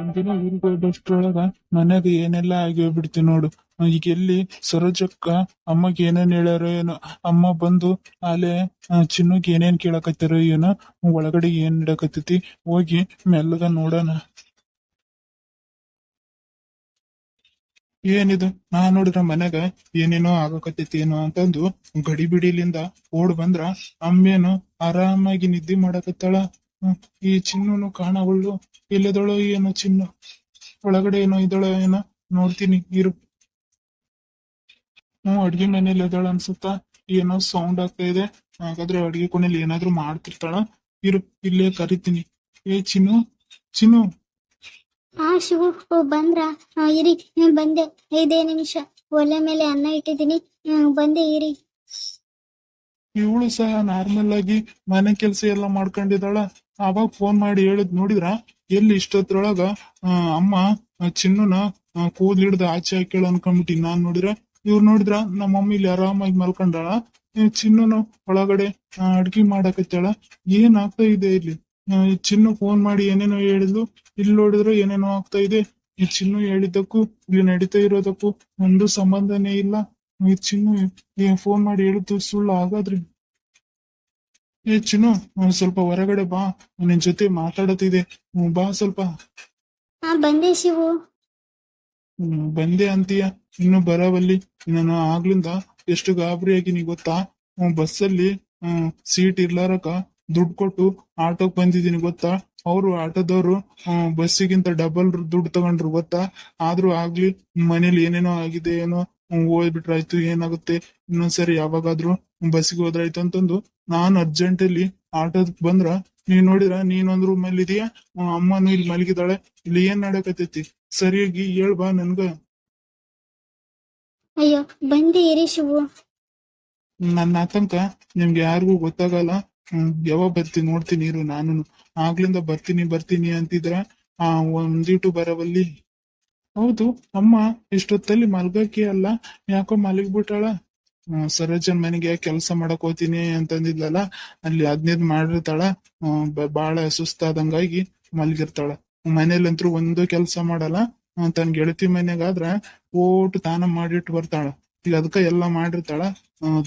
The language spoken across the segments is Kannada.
ಒಂದಿನ ಊರಿಗೆ ಹೋದಷ್ಟ್ರೊಳಗ ಮನ್ಯಾಗ ಏನೆಲ್ಲ ಆಗಿ ನೋಡು. ಈಗ ಎಲ್ಲಿ ಸರೋಜಕ್ಕ ಅಮ್ಮಗೆ ಏನೇನ್ ಹೇಳ್ಯಾರೋ ಏನೋ, ಅಮ್ಮ ಬಂದು ಅಲೆ ಚಿನ್ನಗ್ ಏನೇನ್ ಕೇಳಕತ್ತಾರೋ ಏನೋ ಒಳಗಡೆ ಏನ್ ಇಡಕತ್ತೈತಿ, ಹೋಗಿ ಮೆಲ್ಲಗ ನೋಡೋಣ. ಏನಿದು? ನಾ ನೋಡಿದ್ರ ಮನ್ಯಾಗ ಏನೇನೋ ಆಗಕತ್ತೈತಿ ಏನೋ ಅಂತಂದು ಗಡಿ ಬಿಡಿಲಿಂದ ಓಡ್ ಬಂದ್ರ ಅಮ್ಮೇನು ಆರಾಮಾಗಿ ನಿದ್ದೆ ಮಾಡಕತ್ತಾಳ. ಈ ಚಿನ್ನನು ಕಾಣವಳ್ಳು ಎಲ್ಲದಳೋ ಏನೋ ಚಿನ್ನು. ಒಳಗಡೆ ಏನೋ ಇದಳೋ ಏನೋ ನೋಡ್ತೀನಿ ಇರು. ಹ್ಮ್ ಅಡ್ಗೆ ಮನೇಲಿ ಇದ್ದಾಳ ಅನ್ಸುತ್ತ? ಏನೋ ಸೌಂಡ್ ಆಗ್ತಾ ಇದೆ. ಹಾಗಾದ್ರೆ ಅಡ್ಗೆ ಕೊನೆಯಲ್ಲಿ ಏನಾದ್ರು ಮಾಡ್ತಿರ್ತಾಳ? ಇರು ಇಲ್ಲೇ ಕರಿತೀನಿ. ಏ ಚಿನ್ನು ಚಿನ್ನು. ಆ ಶಿವು ಬಂದ್ರ? ಇರಿ ಬಂದೆ. ಐದೇ ನಿಮಿಷ. ಒಲೆ ಮೇಲೆ ಅನ್ನ ಇಟ್ಟಿದ್ದೀನಿ. ಬಂದೆ ಇರಿ. ಇವಳು ಸಹ ನಾರ್ಮಲ್ ಆಗಿ ಮನೆ ಕೆಲಸ ಎಲ್ಲ ಮಾಡ್ಕೊಂಡಿದ್ದಾಳ? ಅವಾಗ ಫೋನ್ ಮಾಡಿ ಹೇಳಿದ್ ನೋಡಿದ್ರ? ಎಲ್ಲಿ ಇಷ್ಟೊತ್ತರೊಳಗ ಅಮ್ಮ ಚಿನ್ನುನ ಕೂದ್ಲ್ ಹಿಡ್ದು ಆಚೆ ಹಾಕ್ಯಾಳ ಅನ್ಕೊಂಡ್ಬಿಟ್ಟಿ ನಾನ್ ನೋಡಿದ್ರ, ಇವ್ರು ನೋಡಿದ್ರ? ನಮ್ಮ ಮಮ್ಮಿ ಇಲ್ಲಿ ಆರಾಮಾಗಿ ಮಲ್ಕೊಂಡಾಳ. ಚಿನ್ನುನು ಒಳಗಡೆ ಅಡ್ಗೆ ಮಾಡಕತ್ತಾಳ. ಏನ್ ಆಗ್ತಾ ಇದೆ ಇಲ್ಲಿ? ಚಿನ್ನು ಫೋನ್ ಮಾಡಿ ಏನೇನೋ ಹೇಳಿದ್ಲು. ಇಲ್ಲಿ ನೋಡಿದ್ರೆ ಏನೇನೋ ಆಗ್ತಾ ಇದೆ. ಈ ಚಿನ್ನು ಹೇಳಿದ್ದಕ್ಕೂ, ಇಲ್ಲಿ ನಡೀತಾ ಇರೋದಕ್ಕೂ ಒಂದು ಸಂಬಂಧನೇ ಇಲ್ಲ. ಈ ಚಿನ್ನು ಫೋನ್ ಮಾಡಿ ಹೇಳಿದ್ದು ಸುಳ್ಳು ಹಾಗಾದ್ರಿ. ಏ ಚಿನ್ನು ಒಂದ್ ಸ್ವಲ್ಪ ಹೊರಗಡೆ ಬಾ. ನಿನ್ ಜೊತೆ ಮಾತಾಡತಿದೆ ಹ್ಮ್, ಬಾ ಸ್ವಲ್ಪ. ಹಾ ಬಂದೆ ಶಿವು. ಹ್ಮ್, ಬಂದೆ ಅಂತೀಯ. ಇನ್ನು ಬರವಲ್ಲಿ. ನಾನು ಆಗ್ಲಿಂದ ಎಷ್ಟು ಗಾಬರಿ ಆಗಿನಿ ಗೊತ್ತಾ? ಹ್ಮ್, ಬಸ್ಸಲ್ಲಿ ಹ್ಮ್, ಸೀಟ್ ಇರ್ಲಾರಕ ದುಡ್ಡು ಕೊಟ್ಟು ಆಟೋಕ್ ಬಂದಿದೀನಿ ಗೊತ್ತಾ? ಅವರು ಆಟೋದವ್ರು ಹ್ಮ್, ಬಸ್ಸಿಗಿಂತ ಡಬಲ್ ದುಡ್ಡು ತಗೊಂಡ್ರು ಗೊತ್ತಾ? ಆದ್ರೂ ಆಗ್ಲಿ ಮನೇಲಿ ಏನೇನೋ ಆಗಿದೆ ಏನೋ ಹ್ಮ್, ಹೋಗ್ಬಿಟ್ರಾಯ್ತು ಏನಾಗುತ್ತೆ? ಇನ್ನೊಂದ್ಸರಿ ಯಾವಾಗಾದ್ರೂ ಬಸ್ಸಿಗೆ ಹೋದ್ರಾಯ್ತು ಅಂತಂದು ನಾನ್ ಅರ್ಜೆಂಟ್ ಅಲ್ಲಿ ಆಟೋದ್ ಬಂದ್ರ ನೀವ್ ನೋಡಿದ್ರ ನೀನೊಂದ್ ರೂಮ್ ಅಲ್ಲಿ ಇದೀಯಾ? ಅಮ್ಮನು ಇಲ್ಲಿ ಮಲಗಿದಾಳೆ ಇಲ್ಲಿ ಏನ್ ನಡಕತೈತಿ ಸರಿಯಾಗಿ ಹೇಳ್ ಬಾ ನನ್ಗ. ಅಯ್ಯೋ ಬಂದೆ ಇರಿ ಶಿವು. ನನ್ನ ಆತಂಕ ನಿಮ್ಗೆ ಯಾರಿಗೂ ಗೊತ್ತಾಗಲ್ಲ. ಹ್ಮ್ ಯಾವಾಗ ಬರ್ತೀನಿ ನೋಡ್ತೀನಿ ಇರು ನಾನು ಆಗ್ಲಿಂದ ಬರ್ತೀನಿ ಬರ್ತೀನಿ ಅಂತಿದ್ರ ಆ ಒಂದೀಟು ಬರವಲ್ಲಿ ಹೌದು, ಅಮ್ಮ, ಇಷ್ಟೊತ್ತಲ್ಲಿ ಮಲ್ಗಕ್ಕೆ ಅಲ್ಲ, ಯಾಕೋ ಮಲಗಿಬಿಟ್ಟಾಳ? ಸರೋಜನ್ ಮನೆಗೆ ಕೆಲಸ ಮಾಡಕ್ ಹೋತೀನಿ ಅಂತಂದಿದ್ಲಲ್ಲ, ಅಲ್ಲಿ ಅದ್ನೇದ್ ಮಾಡಿರ್ತಾಳ ಬಹಳ ಸುಸ್ತಾದಂಗಾಗಿ ಮಲಗಿರ್ತಾಳ. ಮನೇಲಂತ್ರು ಒಂದು ಕೆಲಸ ಮಾಡಲ್ಲ ತನ್ ಗೆಳತಿ ಮನೆಗಾದ್ರ ಓಟು ತಾನ ಮಾಡಿಟ್ಟು ಬರ್ತಾಳ. ಈಗ ಅದಕ್ಕ ಎಲ್ಲಾ ಮಾಡಿರ್ತಾಳ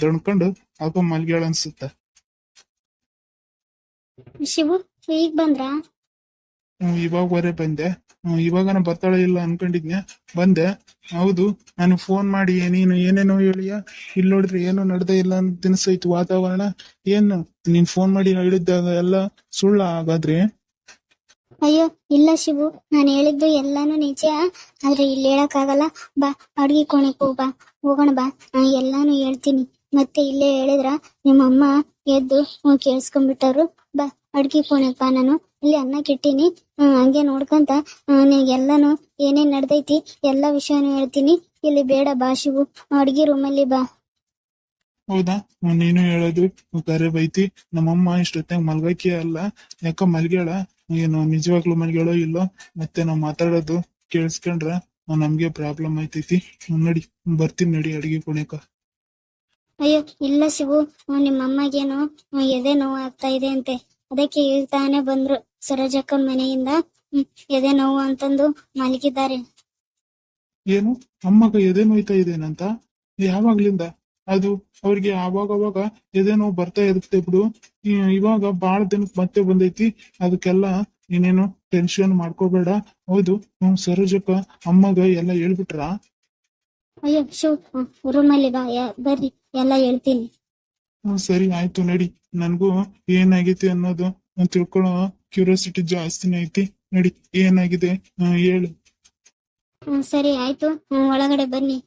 ದಣ್ಕೊಂಡು ಅಪ್ಪ ಮಲ್ಗ್ಯಾಳ ಅನ್ಸುತ್ತ. ಶಿವು, ಈಗ ಬಂದ್ರಾ? ಇವಾಗ ಬರ ಬಂದೆ. ಇವಾಗ ನಾನು ಬರ್ತಾಳೆ ಇಲ್ಲ ಅನ್ಕೊಂಡಿದ್ನ್ಯಾ ಬಂದೆ. ಹೌದು ನಾನು ಫೋನ್ ಮಾಡಿ ನೀನು ಏನೇನೋ ಹೇಳಿಯ. ಇಲ್ಲಿ ನೋಡಿದ್ರೆ ಏನೋ ನಡ್ದೇ ಇಲ್ಲ ಅಂತ ತಿನ್ಸೈತು ವಾತಾವರಣ. ಏನು ನೀನ್ ಫೋನ್ ಮಾಡಿ ಹೇಳಿದ್ದಾಗ ಎಲ್ಲ ಸುಳ್ಳ ಹಾಗಾದ್ರೆ? ಅಯ್ಯೋ ಇಲ್ಲ ಶಿವು. ನಾನು ಹೇಳಿದ್ದು ಎಲ್ಲಾನು ನಿಜ. ಆದ್ರೆ ಇಲ್ಲಿ ಹೇಳಕ್ಕಾಗಲ್ಲ. ಬಾ ಅಡ್ಗೆ ಕೋಣೆಗೆ ಹೋಗ್ ಬಾ. ಹೋಗೋಣ ಬಾ. ನಾ ಎಲ್ಲಾನು ಹೇಳ್ತೀನಿ. ಮತ್ತೆ ಇಲ್ಲೇ ಹೇಳಿದ್ರ ನಿಮ್ಮಮ್ಮ ಎದ್ದು ಹ್ಮ್, ಕೇಳಿಸ್ಕೊಂಡ್ಬಿಟ್ಟರು ಬಾ ಅಡ್ಗೆ ಕೋಣೆಗೆ ಬಾ ನಾನು. ಇಲ್ಲಿ ಅನ್ನ ಕೆಟ್ಟಿನಿ. ಹಂಗೆ ನೋಡ್ಕೊಂತ ಎಲ್ಲಾನು ಏನೇನ್ ನಡ್ದೈತಿ ಎಲ್ಲಾ ವಿಷಯನೂ ಹೇಳ್ತೀನಿ. ಇಲ್ಲಿ ಬೇಡ ಭಾಷೆಗು ಅಡ್ಗಿ ರೂಮ್ ಅಲ್ಲಿ ಬಾ. ಹೌದಾ? ನೀನು ಹೇಳೋದು ಕರೆ ಬೈತಿ. ನಮ್ಮಮ್ಮ ಇಷ್ಟೊತ್ತಾಗ ಮಲ್ಗಕ್ಕೆ ಅಲ್ಲ. ಯಾಕ ಮಲ್ಗ್ಯಾಳ? ಏನು ನಿಜವಾಗ್ಲೂ ಮಲ್ಗ್ಯಾಳೋ ಇಲ್ಲೋ? ಮತ್ತೆ ನಾವ್ ಮಾತಾಡೋದು ಕೇಳಿಸ್ಕೊಂಡ್ರ ನಮ್ಗೆ ಪ್ರಾಬ್ಲಮ್ ಆಯ್ತೈತಿ. ನೋಡಿ ಬರ್ತೀನಿ ನಡಿ ಅಡಿಗೆ ಕೊನೆಕ ಅಯ್ಯೋ ಇಲ್ಲ ಶಿವು. ಹ್ಮ್, ನಿಮ್ಮ ಅಮ್ಮಗೇನು ಹ್ಮ್, ಎದೆ ನೋವು ಆಗ್ತಾ ಇದೆ ಅಂತೆ. ಅದಕ್ಕೆ ಹೇಳ್ತಾನೆ ತಾನೇ ಬಂದ್ರು ಸರೋಜಕ್ಕನ್ ಮನೆಯಿಂದ ಎದೆ ನೋವು ಅಂತಂದು ಮಲಗಿದ್ದಾರೆ. ಏನು? ಅಮ್ಮಗ ಎದೆ ನೋಯ್ತಾ ಇದೇನಂತ? ಯಾವಾಗ್ಲಿಂದ? ಅದು ಅವ್ರಿಗೆ ಆವಾಗ ಅವಾಗ ಎದೆ ನೋವು ಬರ್ತಾ ಇರುತ್ತೆ ಬಿಡು. ಇವಾಗ ಬಾಳ ದಿನಕ್ ಮತ್ತೆ ಬಂದೈತಿ. ಅದಕ್ಕೆಲ್ಲ ನೀನೇನು ಟೆನ್ಷನ್ ಮಾಡ್ಕೋಬೇಡ. ಹೌದು ಹ್ಮ್ ಸರೋಜಕ್ಕ ಅಮ್ಮಗ ಎಲ್ಲ ಹೇಳ್ಬಿಟ್ರ? ಅಯ್ಯೋ ಶಿವ್ ರೂಮಲ್ಲಿ ಬರ್ರಿ ಎಲ್ಲ ಹೇಳ್ತೀನಿ. ಹ್ಮ್ ಸರಿ ಆಯ್ತು ನಡಿ. ನನ್ಗೂ ಏನಾಗೈತಿ ಅನ್ನೋದು ನಾನ್ ತಿಳ್ಕೊಳ್ಳೋ ಕ್ಯೂರಿಯಾಸಿಟಿ ಜಾಸ್ತಿನೇ ಐತಿ. ನಡಿ ಏನಾಗಿದೆ? ಹೇಳು. ಹ್ಮ್ ಸರಿ ಆಯ್ತು. ಹ್ಮ್, ಒಳಗಡೆ ಬನ್ನಿ.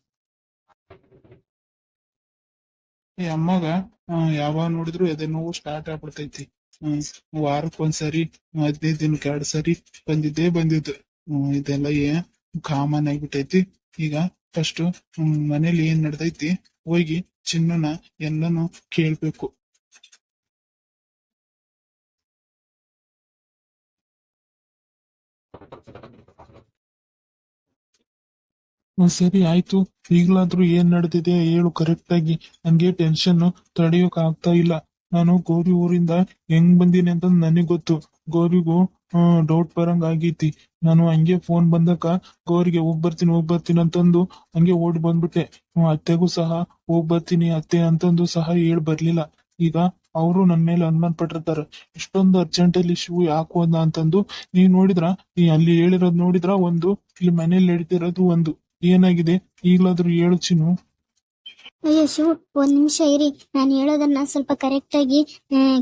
ಈ ಅಮ್ಮಗ ಯಾವಾಗ ನೋಡಿದ್ರು ಎದೆ ನೋವು ಸ್ಟಾರ್ಟ್ ಆಗ್ಬಿಡ್ತೈತಿ. ಹ್ಮ್ ವಾರಕ್ ಒಂದ್ಸರಿ ಹದಿನೈದು ದಿನಕ್ಕೆ ಎರಡ್ ಸರಿ ಬಂದಿದ್ದೇ ಬಂದಿದ್ದು. ಹ್ಮ್ ಇದೆಲ್ಲ ಏ ಕಾಮನ್ ಆಗ್ಬಿಟ್ಟೈತಿ. ಈಗ ಫಸ್ಟ್ ಮನೇಲಿ ಏನ್ ನಡ್ದೈತಿ? ಹೋಗಿ ಚಿನ್ನನ ಎಲ್ಲಾನು ಕೇಳ್ಬೇಕು. ಸರಿ ಆಯ್ತು. ಈಗ್ಲಾದ್ರೂ ಏನ್ ನಡೆದಿದೆ ಹೇಳು ಕರೆಕ್ಟ್ ಆಗಿ. ನನ್ಗೆ ಟೆನ್ಷನ್ ತಡೆಯೋಕ್ ಆಗ್ತಾ ಇಲ್ಲ. ನಾನು ಗೌರಿ ಊರಿಂದ ಹೆಂಗ್ ಬಂದೀನಿ ಅಂತ ನನಗ್ ಗೊತ್ತು. ಗೌರಿಗೂ ಡೌಟ್ ಬರಂಗ್ ಆಗೈತಿ. ನಾನು ಹಂಗೆ ಫೋನ್ ಬಂದಕ ಗೌರಿಗೆ ಹೋಗ್ ಬರ್ತೀನಿ ಹೋಗ್ ಬರ್ತೀನಿ ಅಂತಂದು ಹಂಗೆ ಓಡ್ ಬಂದ್ಬಿಟ್ಟೆ. ಅತ್ತೆಗೂ ಸಹ ಹೋಗ್ ಬರ್ತೀನಿ ಅತ್ತೆ ಅಂತಂದು ಸಹ ಹೇಳ್ ಬರ್ಲಿಲ್ಲ. ಈಗ ಅವರು ನನ್ನ ಮೇಲೆ ಅನುಮಾನ ಪಟ್ಟಿರ್ತಾರೆ. ಇಷ್ಟೊಂದು ಅರ್ಜೆಂಟ್ ಅಲ್ಲಿ ಶಿವು ಯಾಕೆ ಹೋದ ಅಂತಂದು ನೀ ನೋಡಿದ್ರ, ನೀ ಅಲ್ಲಿ ಹೇಳಿರೋದ್ ನೋಡಿದ್ರ, ಒಂದು ಇಲ್ಲಿ ಮನೇಲಿ ನಡೀತಿರೋದು ಒಂದು. ಏನಾಗಿದೆ? ಈಗಲಾದ್ರೂ ಹೇಳು ಚಿನ್ನು. ಅಯ್ಯೋ ಶಿವು ಒಂದ್ ನಿಮಿಷ ಇರಿ. ನಾನು ಹೇಳೋದನ್ನ ಸ್ವಲ್ಪ ಕರೆಕ್ಟ್ ಆಗಿ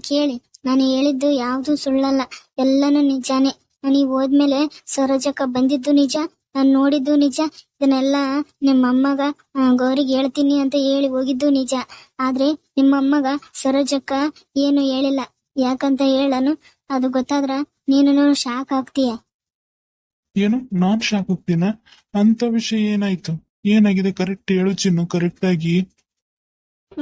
ಕೇಳಿ. ನಾನು ಹೇಳಿದ್ದು ಯಾವ್ದು ಸುಳ್ಳಲ್ಲ. ಎಲ್ಲಾನು ನಿಜಾನೇ. ನನಗೆ ಹೋದ್ಮೇಲೆ ಸರೋಜಕ್ಕ ಬಂದಿದ್ದು ನಿಜ, ನಾನು ನೋಡಿದ್ದು ನಿಜ. ಇದನ್ನೆಲ್ಲ ನಿಮ್ಮಮ್ಮಗ ಗೌರಿಗೆ ಹೇಳ್ತೀನಿ ಅಂತ ಹೇಳಿ ಹೋಗಿದ್ದು ನಿಜ. ಆದ್ರೆ ನಿಮ್ಮಮ್ಮಗ ಸರೋಜಕ್ಕ ಏನು ಹೇಳಿಲ್ಲ. ಯಾಕಂತ ಹೇಳನು? ಅದು ಗೊತ್ತಾದ್ರ ನೀನು ಶಾಕ್ ಆಗ್ತೀಯ? ಏನು? ನಾನ್ ಶಾಕ್ ಹೋಗ್ತೀನ ಅಂತ ವಿಷಯ ಏನಾಯ್ತು? ಏನಾಗಿದೆ? ಕರೆಕ್ಟ್ ಹೇಳು ಚಿನ್ನು ಕರೆಕ್ಟ್ ಆಗಿ.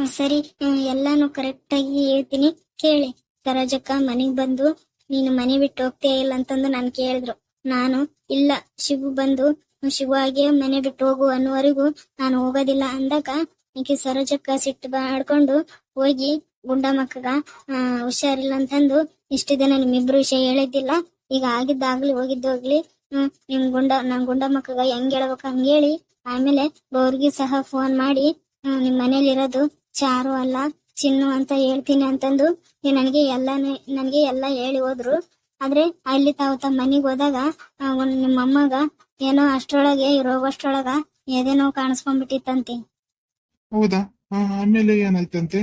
ಸರಿ. ಎಲ್ಲಾನು ಕರೆಕ್ಟ್ ಆಗಿ ಹೇಳ್ತೀನಿ. ಕೇಳಿ. ಸರೋಜಕ್ಕ ಮನೆಗ್ ಬಂದು ನೀನು ಮನೆ ಬಿಟ್ಟು ಹೋಗ್ತೀಯ ಇಲ್ಲ ಅಂತಂದು ನಾನು ಕೇಳಿದ್ರು. ನಾನು ಇಲ್ಲ. ಶಿವು ಬಂದು ಶಿವು ಆಗಿ ಮನೆ ಬಿಟ್ಟು ಹೋಗು ಅನ್ನುವರೆಗೂ ನಾನು ಹೋಗೋದಿಲ್ಲ ಅಂದಾಗ ಈಕೆ ಸರೋಜಕ್ಕ ಸಿಟ್ಟು ಮಾಡ್ಕೊಂಡು ಹೋಗಿ ಗುಂಡಮ್ಮಕ್ಕಗ ಆ, ಹುಷಾರಿಲ್ಲ ಅಂತಂದು ಇಷ್ಟು ದಿನ ನಿಮ್ಮಿಬ್ರು ವಿಷಯ ಹೇಳಿದ್ದಿಲ್ಲ. ಈಗ ಆಗಿದ್ದಾಗ್ಲಿ ಹೋಗಿದ್ದೋಗ್ಲಿ ಹ್ಮ್, ನಿಮ್ ಗುಂಡ, ನಮ್ ಗುಂಡಮ್ಮಕ್ಕಗ ಹೆಂಗ್ ಹೇಳ್ಬೇಕು ಹಂಗೇಳಿ ಆಮೇಲೆ ಅವ್ರಿಗೆ ಸಹ ಫೋನ್ ಮಾಡಿ ನಿಮ್ ಮನೇಲಿರೋದು ಚಾರು ಅಲ್ಲ, ಚಿನ್ನು ಅಂತ ಹೇಳ್ತೀನಿ ಅಂತಂದು ನನಗೆ ಎಲ್ಲಾನು, ನನಗೆ ಎಲ್ಲಾ ಹೇಳಿ ಹೋದ್ರು. ಆದ್ರೆ ಅಲ್ಲಿ ತಾವು ತಮ್ಮ ಮನೆಗೆ ಹೋದಾಗ ನಿಮ್ಮ ಅಮ್ಮಗ ಏನೋ ಅಷ್ಟೊಳಗೆ ರೋಗಷ್ಟರೊಳಗ ಏನೇನೋ ಕಾಣಿಸ್ಕೊಂಡ್ಬಿಟ್ಟಿತ್ತಂತೆ. ಹೌದಾ? ಆ, ಆಮೇಲೆ ಏನಾಯ್ತಂತೆ?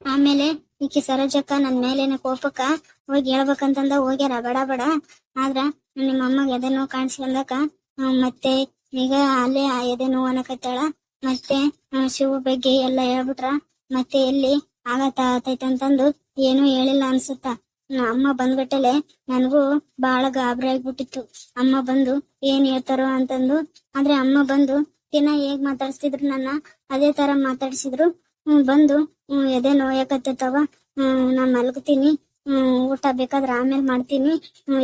ಆಮೇಲೆ ಈಕಿ ಸರೋಜಕ್ಕ ನನ್ ಮೇಲಿನ ಕೋಪಕ್ಕ ಹೋಗಿ ಹೇಳ್ಬೇಕಂತಂದ ಹೋಗ್ಯಾರ ಬಡ ಬಡ. ಆದ್ರ ನಿಮ್ಮ ಅಮ್ಮಗ ಎದೆ ನೋವು ಕಾಣಿಸ್ಕೊಂಡಾಕ ಮತ್ತೆ ಈಗ ಅಲ್ಲೇ ಆ ಎದೆ ನೋವು ಅನ್ನಕತ್ತಾಳ. ಮತ್ತೆ ಆ, ಶಿವ ಬಗ್ಗೆ ಎಲ್ಲ ಹೇಳ್ಬಿಟ್ರ. ಮತ್ತೆ ಎಲ್ಲಿ ಆಗತ್ತ ಆತೈತಂತಂದು ಏನು ಹೇಳಿಲ್ಲ ಅನ್ಸುತ್ತ. ಅಮ್ಮ ಬಂದ್ಬಿಟ್ಟಲೆ ನನಗೂ ಬಹಳ ಗಾಬರಿ ಆಗ್ಬಿಟ್ಟಿತ್ತು. ಅಮ್ಮ ಬಂದು ಏನ್ ಹೇಳ್ತಾರೋ ಅಂತಂದು, ಆದ್ರೆ ಅಮ್ಮ ಬಂದು ದಿನ ಹೇಗ್ ಮಾತಾಡ್ಸಿದ್ರು ನನ್ನ, ಅದೇ ತರ ಮಾತಾಡ್ಸಿದ್ರು. ಬಂದು ಎದೆ ನೋಯಕತ್ತವ ನಾನ್ ಮಲಗ್ತೀನಿ. ಹ್ಮ್, ಊಟ ಬೇಕಾದ್ರೆ ಆಮೇಲೆ ಮಾಡ್ತೀನಿ.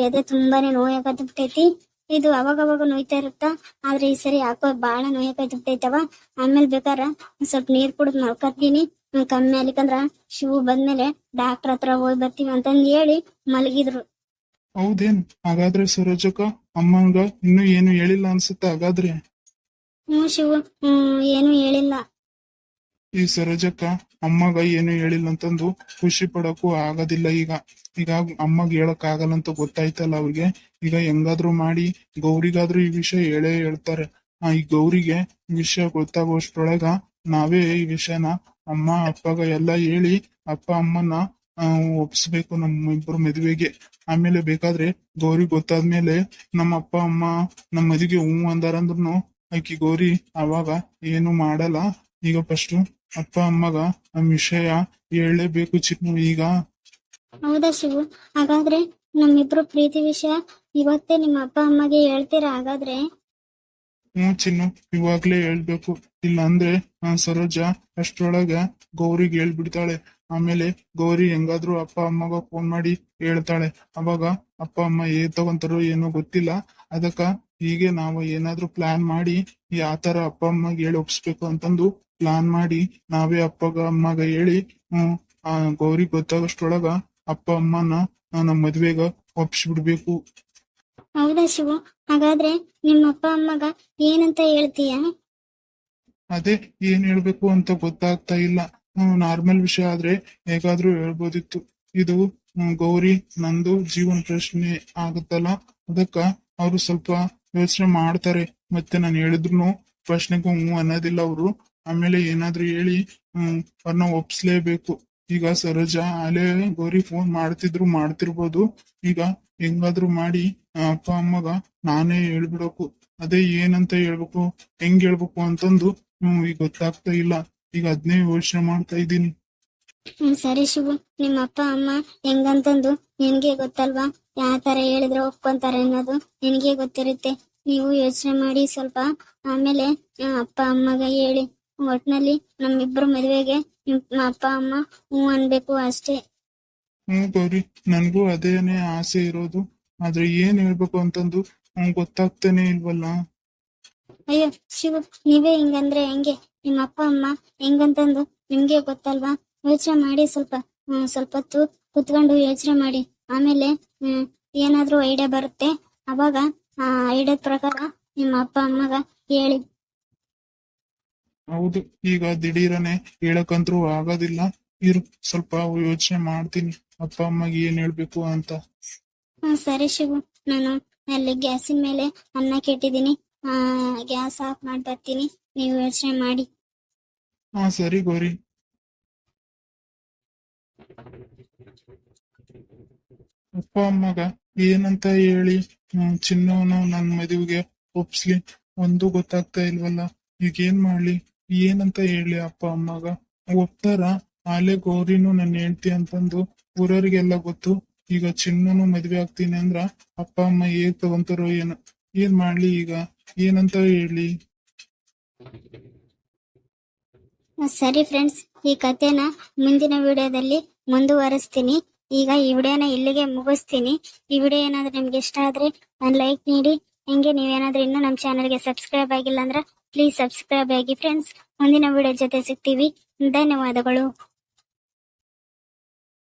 ಎದೆ ತುಂಬಾನೇ ನೋಯಕತ್ತೈತಿ ಇದು ಅವಾಗ ಅವಾಗ ನೋಯ್ತಾ ಇರುತ್ತ? ಆದ್ರೆ ಈ ಸರಿ ಯಾಕೋ ಬಾಳ ನೋಯಕತ್ತೈತವ ಆಮೇಲೆ ಬೇಕಾರ ಸ್ವಲ್ಪ ನೀರ್ ಕುಡಿದ್ ಮಲ್ಕತ್ತೀನಿ. ಕಮ್ಮಿ ಆಗ್ಲಿಕ್ಕಂದ್ರ ಶಿವು ಬಂದ್ಮೇಲೆ ಡಾಕ್ಟರ್ ಹತ್ರ ಹೋಗಿ ಬರ್ತೀವಿ ಅಂತಂದ್ ಹೇಳಿ ಮಲಗಿದ್ರು. ಹೌದೇನ್? ಹಾಗಾದ್ರೆ ಸರೋಜಕ್ಕ ಅಮ್ಮಂಗ ಇನ್ನು ಏನು ಹೇಳಿಲ್ಲ ಅನ್ಸುತ್ತೆ ಹಾಗಾದ್ರೆ? ಹ್ಮ್ ಶಿವು ಹ್ಮ್ ಏನು ಹೇಳಿಲ್ಲ. ಈ ಸರೋಜಕ್ಕ ಅಮ್ಮಗ ಏನು ಹೇಳಿಲ್ಲ ಅಂತಂದು ಖುಷಿ ಪಡಕ್ಕೂ ಆಗೋದಿಲ್ಲ ಈಗ. ಈಗ ಅಮ್ಮಗ್ ಹೇಳಕ್ ಆಗಲ್ಲ ಅಂತ ಗೊತ್ತಾಯ್ತಲ್ಲ ಅವ್ರಿಗೆ. ಈಗ ಹೆಂಗಾದ್ರು ಮಾಡಿ ಗೌರಿಗಾದ್ರೂ ಈ ವಿಷಯ ಹೇಳೇ ಹೇಳ್ತಾರೆ. ಆ ಈ ಗೌರಿಗೆ ವಿಷಯ ಗೊತ್ತಾಗೋಷ್ಟ್ರೊಳಗ ನಾವೇ ಈ ವಿಷಯನ ಅಮ್ಮ, ಅಪ್ಪಗ ಎಲ್ಲ ಹೇಳಿ ಅಪ್ಪ ಅಮ್ಮನ ಒಪ್ಸ್ಬೇಕು ನಮ್ಮ ಇಬ್ಬರು ಮದುವೆಗೆ. ಆಮೇಲೆ ಬೇಕಾದ್ರೆ ಗೌರಿ ಗೊತ್ತಾದ್ಮೇಲೆ ನಮ್ಮ ಅಪ್ಪ, ಅಮ್ಮ, ನಮ್ಮ ಮದುವೆಗೆ ಹ್ಞೂ ಅಂದಾರಂದ್ರು ಆಕಿ ಗೌರಿ ಅವಾಗ ಏನು ಮಾಡಲ್ಲ. ಈಗ ಫಸ್ಟ್ ಅಪ್ಪ ಅಮ್ಮಗ ನಮ್ ವಿಷಯ ಹೇಳಲೇಬೇಕು ಚಿನ್ನು ಈಗ. ಹೌದಾ ಶಿವು? ಹಾಗಾದ್ರೆ ನಮ್ಮಿಬ್ರು ಪ್ರೀತಿ ವಿಷಯ ಇವತ್ತೇ ನಿಮ್ಮ ಅಪ್ಪ ಅಮ್ಮಗೆ ಹೇಳ್ತೀರಾ? ಹಾಗಾದ್ರೆ ಹ್ಮ್ ಚಿನ್ನು ಇವಾಗ್ಲೇ ಹೇಳ್ಬೇಕು. ಇಲ್ಲ ಅಂದ್ರೆ ಆ, ಸರೋಜ ಅಷ್ಟ್ರೊಳಗ ಗೌರಿಗೆ ಹೇಳ್ಬಿಡ್ತಾಳೆ. ಆಮೇಲೆ ಗೌರಿ ಹೆಂಗಾದ್ರೂ ಅಪ್ಪ ಅಮ್ಮಗ ಫೋನ್ ಮಾಡಿ ಹೇಳ್ತಾಳೆ. ಅವಾಗ ಅಪ್ಪ ಅಮ್ಮ ಏನ್ ತಗೊಂತಾರೋ ಏನೋ ಗೊತ್ತಿಲ್ಲ. ಅದಕ್ಕ ಹೀಗೆ ನಾವು ಏನಾದ್ರೂ ಪ್ಲಾನ್ ಮಾಡಿ ಯಾವ ತರ ಅಪ್ಪ ಅಮ್ಮಗೆ ಹೇಳಿ ಒಪ್ಸ್ಬೇಕು ಅಂತಂದು ಪ್ಲಾನ್ ಮಾಡಿ ನಾವೇ ಅಪ್ಪಗ ಅಮ್ಮಗ ಹೇಳಿ ಹ್ಮ್ ಆ ಗೌರಿ ಗೊತ್ತಾಗಷ್ಟೊಳಗ ಅಪ್ಪ ಅಮ್ಮನ ನಮ್ಮ ಮದ್ವೆಗ ಒಪ್ಸ್ಬಿಡ್ಬೇಕು ಹೌದಾ ಶಿವು? ಹಾಗಾದ್ರೆ ನಿಮ್ಮ ಅಪ್ಪ ಅಮ್ಮಗ ಏನಂತ ಹೇಳ್ತೀಯ? ಅದೇ ಏನ್ ಹೇಳ್ಬೇಕು ಅಂತ ಗೊತ್ತಾಗ್ತಾ ಇಲ್ಲ. ನಾರ್ಮಲ್ ವಿಷಯ ಆದ್ರೆ ಹೇಗಾದ್ರೂ ಹೇಳ್ಬೋದಿತ್ತು. ಇದು ಗೌರಿ ನಂದು ಜೀವನ ಪ್ರಶ್ನೆ ಆಗುತ್ತಲ್ಲ? ಅದಕ್ಕ ಅವ್ರು ಸ್ವಲ್ಪ ಯೋಚನೆ ಮಾಡ್ತಾರೆ. ಮತ್ತೆ ನಾನು ಹೇಳಿದ್ರು ಪ್ರಶ್ನೆಗೂ ಹ್ಞೂ ಅನ್ನೋದಿಲ್ಲ ಅವರು. ಆಮೇಲೆ ಏನಾದ್ರೂ ಹೇಳಿ ಅವ್ರನ್ನ ಒಪ್ಸ್ಲೇಬೇಕು. ಈಗ ಸರೋಜಾ, ಅಲೆ, ಗೌರಿ ಫೋನ್ ಮಾಡ್ತಿದ್ರು ಮಾಡ್ತಿರ್ಬೋದು. ಈಗ ಹೆಂಗಾದ್ರೂ ಮಾಡಿ, ಅಪ್ಪ, ಅಮ್ಮಗ ನಾನೇ ಹೇಳ್ಬಿಡಕು. ಅದೇ ಏನಂತ ಹೇಳ್ಬೇಕು, ಹೆಂಗ್ ಹೇಳ್ಬೇಕು ಅಂತಂದು ಈಗ ಗೊತ್ತಾಗ್ತಾ ಇಲ್ಲ. ಈಗ ಅದ್ನೇ ಯೋಚನೆ ಮಾಡ್ತಾ ಇದ್ದೀನಿ. ಹ್ಮ್, ಸರಿ ಶಿವು. ನಿಮ್ಮ ಅಪ್ಪ, ಅಮ್ಮ ಹೆಂಗಂತಂದು ನಿನ್ಗೆ ಗೊತ್ತಲ್ವಾ? ಯಾವ ತರ ಹೇಳಿದ್ರೆ ಒಪ್ಕೊಂತಾರೆ ಅನ್ನೋದು ನಿನ್ಗೆ ಗೊತ್ತಿರುತ್ತೆ. ನೀವು ಯೋಚನೆ ಮಾಡಿ ಸ್ವಲ್ಪ ಆಮೇಲೆ, ಅಪ್ಪ, ಅಮ್ಮಗ ಹೇಳಿ. ಒಟ್ನಲ್ಲಿ ನಮ್ಮಿಬ್ರು ಮದುವೆಗೆ ನಿಮ್ಮ ಅಪ್ಪ ಅಮ್ಮ ಹ್ಞೂ ಅನ್ಬೇಕು ಅಷ್ಟೇ. ಹ್ಮ್ ಗೌರಿ ನನ್ಗೂ ಅದೇನೆ ಆಸೆ ಇರೋದು. ಆದ್ರೆ ಏನ್ ಹೇಳ್ಬೇಕು ಅಂತಂದು ಗೊತ್ತಾಗ್ತಾನೆ ಇಲ್ವಲ್ಲ? ಅಯ್ಯೋ ಶಿವ ನೀವೇ ಹಿಂಗಂದ್ರೆ ಹೆಂಗೆ? ನಿಮ್ಮ ಅಪ್ಪ ಅಮ್ಮ ಹೆಂಗಂತಂದು ನಿಮ್ಗೆ ಗೊತ್ತಲ್ವಾ? ಯೋಚನೆ ಮಾಡಿ ಸ್ವಲ್ಪ ಹ್ಮ್ ಸ್ವಲ್ಪ ಹೊತ್ತು ಕುತ್ಕೊಂಡು ಯೋಚನೆ ಮಾಡಿ. ಆಮೇಲೆ ಹ್ಮ್ ಏನಾದ್ರೂ ಐಡಿಯಾ ಬರುತ್ತೆ ಅವಾಗ ಆ ಐಡಿಯಾದ ಪ್ರಕಾರ ನಿಮ್ಮ ಅಪ್ಪ ಅಮ್ಮಗ ಹೇಳಿ. ಹೌದು ಈಗ ದಿಢೀರನೆ ಹೇಳಕ್ಕಂತ್ರು ಆಗೋದಿಲ್ಲ. ಇರು ಸ್ವಲ್ಪ ಯೋಚನೆ ಮಾಡ್ತೀನಿ. ಅಪ್ಪ ಅಮ್ಮಗೆ ಏನ್ ಹೇಳ್ಬೇಕು ಅಂತ. ಹ್ಮ್ ಸರಿ ಶಿವು. ನಾನು ಅಲ್ಲಿ ಗ್ಯಾಸಿನ ಮೇಲೆ ಅನ್ನ ಕೆಟ್ಟಿದ್ದೀನಿ. ಆ ಗ್ಯಾಸ್ ಆಫ್ ಮಾಡಿ ಬರ್ತೀನಿ. ನೀವು ಯೋಚನೆ ಮಾಡಿ. ಹಾ ಸರಿ ಗೌರಿ. ಅಪ್ಪ ಅಮ್ಮಗ ಏನಂತ ಹೇಳಿ ಹ್ಮ್, ಚಿನ್ನವನು ನನ್ ಮದುವೆಗೆ ಒಪ್ಸ್ಲಿ. ಒಂದು ಗೊತ್ತಾಗ್ತಾ ಇಲ್ವಲ್ಲ? ಈಗ ಏನ್ ಮಾಡ್ಲಿ? ಏನಂತ ಹೇಳಿ ಅಪ್ಪ, ಅಮ್ಮಗ? ಒಪ್ತಾರ ಆಲೆ ಗೌರಿನು ನನ್ನ ಹೆಂಡ್ತಿ ಅಂತಂದು ಊರವ್ರಿಗೆಲ್ಲ ಗೊತ್ತು. ಈಗ ಚಿನ್ನನು ಮದ್ವೆ ಆಗ್ತೀನಿ ಅಂದ್ರ ಅಪ್ಪ, ಅಮ್ಮ ಹೇಗ್ ತಗೊಂತಾರೋ ಏನು. ಏನ್ ಮಾಡ್ಲಿ ಈಗ? ಏನಂತ ಹೇಳಿ? ಸರಿ ಫ್ರೆಂಡ್ಸ್, ಈ ಕಥೆನ ಮುಂದಿನ ವಿಡಿಯೋದಲ್ಲಿ ಮುಂದುವರಿಸ್ತೀನಿ. ಈಗ ಈ ವಿಡಿಯೋನ ಇಲ್ಲಿಗೆ ಮುಗಿಸ್ತೀನಿ. ಈ ವಿಡಿಯೋ ಏನಾದ್ರೂ ನಿಮ್ಗೆ ಇಷ್ಟ ಆದ್ರೆ ಒಂದು ಲೈಕ್ ನೀಡಿ. ಹಂಗೆ ನೀವೇನಾದ್ರೂ ಇನ್ನೂ ನಮ್ಮ ಚಾನಲ್ಗೆ ಸಬ್ಸ್ಕ್ರೈಬ್ ಆಗಿಲ್ಲ ಅಂದ್ರೆ ಪ್ಲೀಸ್ ಸಬ್ಸ್ಕ್ರೈಬ್ ಆಗಿ ಫ್ರೆಂಡ್ಸ್ ಮುಂದಿನ ವಿಡಿಯೋ ಜೊತೆ ಸಿಗ್ತೀವಿ. ಧನ್ಯವಾದಗಳು.